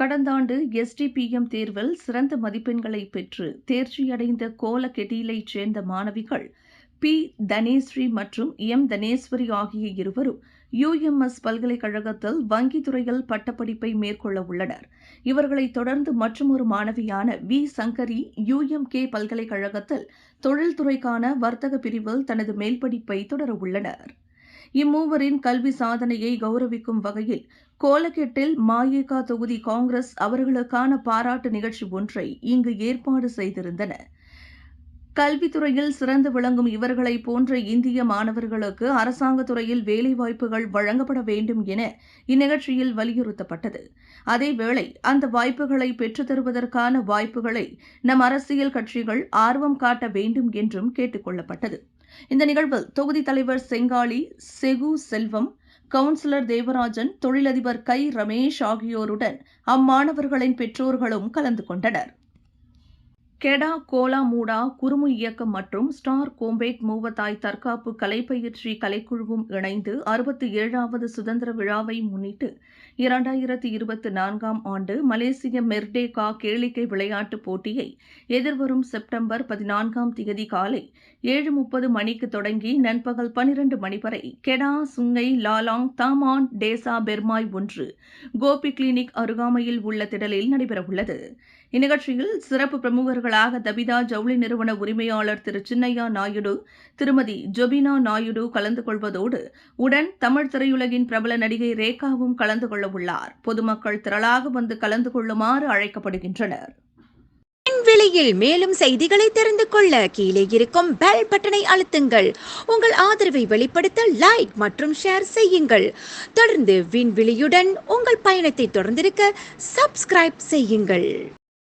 கடந்த ஆண்டு எஸ்டிபிஎம் தேர்வில் சிறந்த மதிப்பெண்களை பெற்று தேர்ச்சியடைந்த கோலகெட்டியிலைச் சேர்ந்த மாணவிகள் பி. தனேஸ்ரீ மற்றும் எம். தனேஸ்வரி ஆகிய இருவரும் யுஎம்எஸ் பல்கலைக்கழகத்தில் வங்கித்துறையில் பட்டப்படிப்பை மேற்கொள்ள உள்ளனர். இவர்களைத் தொடர்ந்து மற்றொரு மாணவியான வி. சங்கரி யுஎம்கே பல்கலைக்கழகத்தில் தொழில்துறைக்கான வர்த்தக பிரிவில் தனது மேல்படிப்பை தொடர உள்ளனர். இம்மூவரின் கல்வி சாதனையை கௌரவிக்கும் வகையில் கோலகெட்டில் மாயேகா தொகுதி காங்கிரஸ் அவர்களுக்கான பாராட்டு நிகழ்ச்சி ஒன்றை இங்கு ஏற்பாடு செய்திருந்தன. கல்வித்துறையில் சிறந்து விளங்கும் இவர்களை போன்ற இந்திய மாணவர்களுக்கு அரசாங்க துறையில் வேலைவாய்ப்புகள் வழங்கப்பட வேண்டும் என இந்நிகழ்ச்சியில் வலியுறுத்தப்பட்டது. அதேவேளை அந்த வாய்ப்புகளை பெற்றுத் தருவதற்கான வாய்ப்புகளை நம் அரசியல் கட்சிகள் ஆர்வம் காட்ட வேண்டும் என்றும் கேட்டுக் கொள்ளப்பட்டது. இந்த நிகழ்வில் தொகுதி தலைவர் செங்காளி செகு செல்வம் கவுன்சிலர் தேவராஜன் தொழிலதிபர் கை ரமேஷ் ஆகியோருடன் அம்மாணவர்களின் பெற்றோர்களும் கலந்து கொண்டனர். கெடா கோலா மூடா குறுமு இயக்கம் மற்றும் ஸ்டார் கோம்பேட் மூவத்தாய் தற்காப்பு கலைப்பயிற்சி கலைக்குழுவும் இணைந்து அறுபத்தி ஏழாவது சுதந்திர விழாவை முன்னிட்டு இரண்டாயிரத்தி இருபத்தி நான்காம் ஆண்டு மலேசிய மெர்டேகா கேளிக்கை விளையாட்டுப் போட்டியை எதிர்வரும் செப்டம்பர் பதினான்காம் தேதி காலை ஏழு முப்பது மணிக்கு தொடங்கி நண்பகல் பனிரண்டு மணி வரை Kedah Sungai Lalang Taman Desa Permai ஒன்று கோபி கிளினிக் அருகாமையில் உள்ள திடலில் நடைபெறவுள்ளது. இந்நிகழ்ச்சியில் சிறப்பு பிரமுகர்களாக தபிதா ஜவுளி நிறுவன உரிமையாளர் திரு சின்னையா நாயுடு திருமதி ஜொபினா நாயுடு கலந்து கொள்வதோடு உடன் தமிழ் திரையுலகின் பிரபல நடிகை ரேகாவும் கலந்து உள்ளார். பொதுமக்கள் திரளாக வந்து கலந்து கொள்ளுமாறு அழைக்கப்படுகின்றனர். விண்வெளியில் மேலும் செய்திகளை தெரிந்து கொள்ள கீழே இருக்கும் பெல் பட்டனை அழுத்துங்கள். உங்கள் ஆதரவை வெளிப்படுத்த லைக் மற்றும் ஷேர் செய்யுங்கள். தொடர்ந்து விண்வெளியுடன் உங்கள் பயணத்தை தொடர்ந்திருக்க சப்ஸ்கிரைப் செய்யுங்கள்.